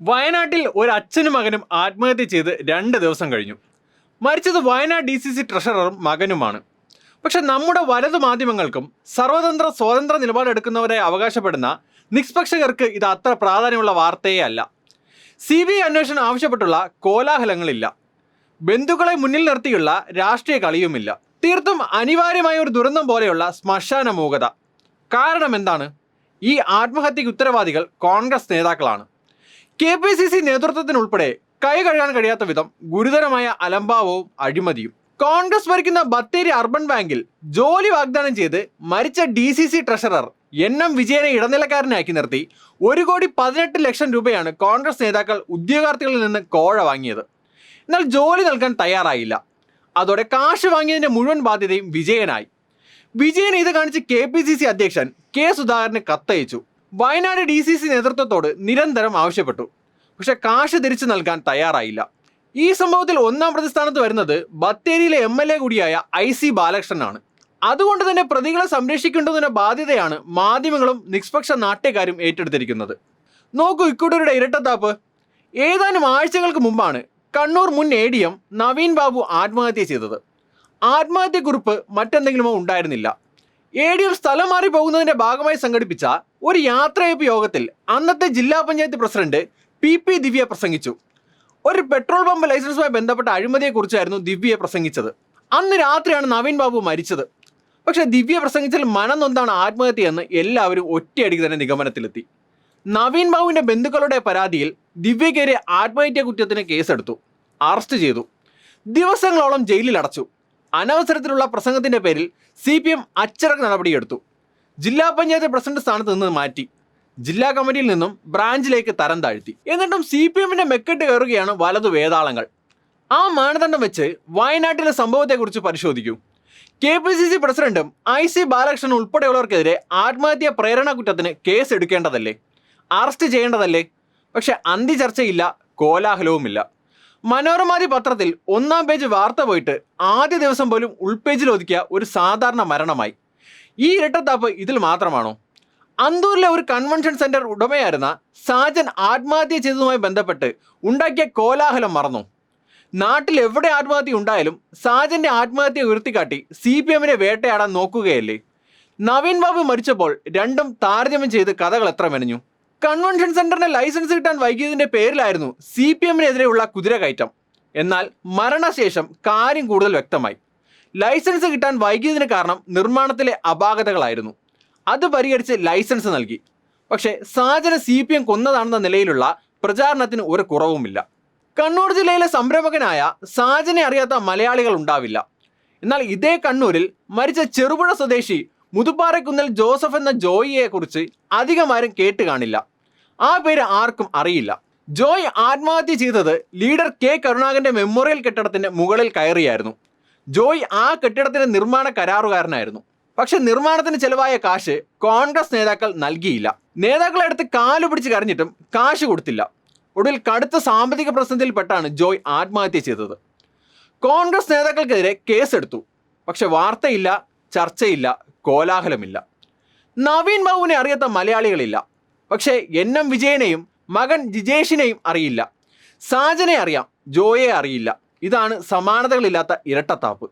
വയനാട്ടിൽ ഒരു അച്ഛനും മകനും ആത്മഹത്യ ചെയ്ത് രണ്ട് ദിവസം കഴിഞ്ഞു. മരിച്ചത് വയനാട് ഡി സി സി ട്രഷററും മകനുമാണ്. പക്ഷെ നമ്മുടെ വലതു മാധ്യമങ്ങൾക്കും സർവതന്ത്ര സ്വതന്ത്ര നിലപാടെടുക്കുന്നവരെ അവകാശപ്പെടുന്ന നിഷ്പക്ഷകർക്ക് ഇത് അത്ര പ്രാധാന്യമുള്ള വാർത്തയേ അല്ല. സി ബി ഐ അന്വേഷണം ആവശ്യപ്പെട്ടുള്ള കോലാഹലങ്ങളില്ല. ബന്ധുക്കളെ മുന്നിൽ നിർത്തിയുള്ള രാഷ്ട്രീയ കളിയുമില്ല. തീർത്തും അനിവാര്യമായ ഒരു ദുരന്തം പോലെയുള്ള ശ്മശാന മൂകത കാരണം എന്താണ്? ഈ ആത്മഹത്യക്ക് ഉത്തരവാദികൾ കോൺഗ്രസ് നേതാക്കളാണ്. കെ പി സി സി നേതൃത്വത്തിനുൾപ്പെടെ കൈ കഴുകാൻ കഴിയാത്ത വിധം ഗുരുതരമായ അലംഭാവവും അഴിമതിയും. കോൺഗ്രസ് ഭരിക്കുന്ന ബത്തേരി അർബൻ ബാങ്കിൽ ജോലി വാഗ്ദാനം ചെയ്ത് മരിച്ച D C C treasurer N M വിജയനെ ഇടനിലക്കാരനാക്കി നിർത്തി. ഒരു കോടി പതിനെട്ട് ലക്ഷം രൂപയാണ് കോൺഗ്രസ് നേതാക്കൾ ഉദ്യോഗാർത്ഥികളിൽ നിന്ന് കോഴ വാങ്ങിയത്. എന്നാൽ ജോലി നൽകാൻ തയ്യാറായില്ല. അതോടെ കാശ് വാങ്ങിയതിന്റെ മുഴുവൻ ബാധ്യതയും വിജയനായി. വിജയൻ ഇത് കാണിച്ച് കെ പി സി സി അധ്യക്ഷൻ കെ സുധാകരന് കത്തയച്ചു. വയനാട് ഡി സി സി നേതൃത്വത്തോട് നിരന്തരം ആവശ്യപ്പെട്ടു. പക്ഷെ കാശ് തിരിച്ചു നൽകാൻ തയ്യാറായില്ല. ഈ സംഭവത്തിൽ ഒന്നാം പ്രതിസ്ഥാനത്ത് വരുന്നത് ബത്തേരിയിലെ എം എൽ എ കൂടിയായ ഐ സി ബാലകൃഷ്ണനാണ്. അതുകൊണ്ട് തന്നെ പ്രതികളെ സംരക്ഷിക്കേണ്ടതിന്റെ ബാധ്യതയാണ് മാധ്യമങ്ങളും നിഷ്പക്ഷ നാട്യക്കാരും ഏറ്റെടുത്തിരിക്കുന്നത്. നോക്കൂ ഇക്കൂട്ടരുടെ ഇരട്ടത്താപ്പ്. ഏതാനും ആഴ്ചകൾക്ക് മുമ്പാണ് കണ്ണൂർ മുൻ A D M Naveen Babu ആത്മഹത്യ ചെയ്തത്. ആത്മഹത്യക്കുറിപ്പ് മറ്റെന്തെങ്കിലുമോ ഉണ്ടായിരുന്നില്ല. എ ഡി എം സ്ഥലം മാറി പോകുന്നതിന്റെ ഭാഗമായി സംഘടിപ്പിച്ച ഒരു യാത്രയപ്പ് യോഗത്തിൽ അന്നത്തെ ജില്ലാ panchayat president P P Divya പ്രസംഗിച്ചു. ഒരു പെട്രോൾ പമ്പ് ലൈസൻസുമായി ബന്ധപ്പെട്ട അഴിമതിയെക്കുറിച്ചായിരുന്നു ദിവ്യ പ്രസംഗിച്ചത്. അന്ന് രാത്രിയാണ് നവീൻ ബാബു മരിച്ചത്. പക്ഷെ ദിവ്യ പ്രസംഗിച്ചാൽ മനം നൊന്താണ് ആത്മഹത്യയെന്ന് എല്ലാവരും ഒറ്റയടിക്ക് തന്നെ നിഗമനത്തിലെത്തി. നവീൻ ബാബുവിന്റെ ബന്ധുക്കളുടെ പരാതിയിൽ ദിവ്യക്കെതിരെ ആത്മഹത്യാ കുറ്റത്തിന് കേസെടുത്തു. അറസ്റ്റ് ചെയ്തു. ദിവസങ്ങളോളം ജയിലിൽ അടച്ചു അനവസരത്തിലുള്ള പ്രസംഗത്തിന്റെ പേരിൽ സി പി എം അച്ചടക്ക നടപടിയെടുത്തു. ജില്ലാ പഞ്ചായത്ത് പ്രസിഡന്റ് സ്ഥാനത്ത് നിന്ന് മാറ്റി. ജില്ലാ കമ്മിറ്റിയിൽ നിന്നും ബ്രാഞ്ചിലേക്ക് തരം താഴ്ത്തി. എന്നിട്ടും സി പി എമ്മിന്റെ മെക്കെട്ട് കയറുകയാണ് വലതു വേതാളങ്ങൾ. ആ മാനദണ്ഡം വെച്ച് വയനാട്ടിലെ സംഭവത്തെക്കുറിച്ച് പരിശോധിക്കൂ. കെ പി സി സി പ്രസിഡന്റും ഐ സി ബാലകൃഷ്ണൻ ഉൾപ്പെടെയുള്ളവർക്കെതിരെ ആത്മഹത്യാ പ്രേരണ കുറ്റത്തിന് കേസ് എടുക്കേണ്ടതല്ലേ അറസ്റ്റ് ചെയ്യേണ്ടതല്ലേ? പക്ഷെ അന്തി ചർച്ചയില്ല കോലാഹലവുമില്ല. മനോരമാതി പത്രത്തിൽ ഒന്നാം പേജ് വാർത്ത പോയിട്ട് ആദ്യ ദിവസം പോലും ഉൾപേജിൽ ഒതുക്കിയ ഒരു സാധാരണ മരണമായി. ഈ ഇരട്ടത്താപ്പ് ഇതിൽ മാത്രമാണോ? അന്തൂരിലെ ഒരു കൺവെൻഷൻ സെന്റർ ഉടമയായിരുന്ന സാജൻ ആത്മഹത്യ ചെയ്തതുമായി ബന്ധപ്പെട്ട് ഉണ്ടാക്കിയ കോലാഹലം മറന്നു. നാട്ടിൽ എവിടെ ആത്മഹത്യ ഉണ്ടായാലും സാജന്റെ ആത്മഹത്യ ഉയർത്തിക്കാട്ടി സി പി എമ്മിനെ വേട്ടയാടാൻ നോക്കുകയല്ലേ? നവീൻ ബാബു മരിച്ചപ്പോൾ രണ്ടും താരതമ്യം ചെയ്ത് കഥകൾ എത്ര മെനഞ്ഞു? കൺവെൻഷൻ സെന്ററിന് ലൈസൻസ് കിട്ടാൻ വൈകിയതിന്റെ പേരിലായിരുന്നു സി പി എമ്മിനെതിരെയുള്ള കുതിരകയറ്റം എന്നാൽ മരണശേഷം കാര്യം കൂടുതൽ വ്യക്തമായി. ലൈസൻസ് കിട്ടാൻ വൈകിയതിന് കാരണം നിർമ്മാണത്തിലെ അപാകതകളായിരുന്നു. അത് പരിഹരിച്ച് ലൈസൻസ് നൽകി. പക്ഷേ സാജന സി പി എം കൊന്നതാണെന്ന നിലയിലുള്ള പ്രചാരണത്തിന് ഒരു കുറവുമില്ല. കണ്ണൂർ ജില്ലയിലെ സംരംഭകനായ സാജനെ അറിയാത്ത മലയാളികൾ ഉണ്ടാവില്ല. എന്നാൽ ഇതേ കണ്ണൂരിൽ മരിച്ച ചെറുപുഴ സ്വദേശി മുതുപ്പാറയ്ക്കുന്നൽ ജോസഫ് എന്ന ജോയിയെ കുറിച്ച് അധികം ആരും കേട്ട് കാണില്ല. ആ പേര് ആർക്കും അറിയില്ല. ജോയ് ആത്മഹത്യ ചെയ്തത് ലീഡർ കെ കരുണാകരന്റെ മെമ്മോറിയൽ കെട്ടിടത്തിന്റെ മുകളിൽ കയറിയായിരുന്നു. ജോയ് ആ കെട്ടിടത്തിന്റെ നിർമ്മാണ കരാറുകാരനായിരുന്നു. പക്ഷെ നിർമ്മാണത്തിന് ചെലവായ കാശ് കോൺഗ്രസ് നേതാക്കൾ നൽകിയില്ല. നേതാക്കളെ അടുത്ത് കാലു പിടിച്ച് കരഞ്ഞിട്ടും കാശ് കൊടുത്തില്ല. ഒടുവിൽ കടുത്ത സാമ്പത്തിക പെട്ടാണ് ജോയ് ആത്മഹത്യ ചെയ്തത്. കോൺഗ്രസ് നേതാക്കൾക്കെതിരെ കേസെടുത്തു. പക്ഷെ വാർത്തയില്ല ചർച്ചയില്ല കോലാഹലമില്ല. നവീൻ ബാബുവിനെ അറിയാത്ത മലയാളികളില്ല. പക്ഷേ എൻ എം വിജയനെയും മകൻ ജിജേഷിനെയും അറിയില്ല. സാജനെ അറിയാം ജോയെ അറിയില്ല. ഇതാണ് സമാനതകളില്ലാത്ത ഇരട്ടത്താപ്പ്.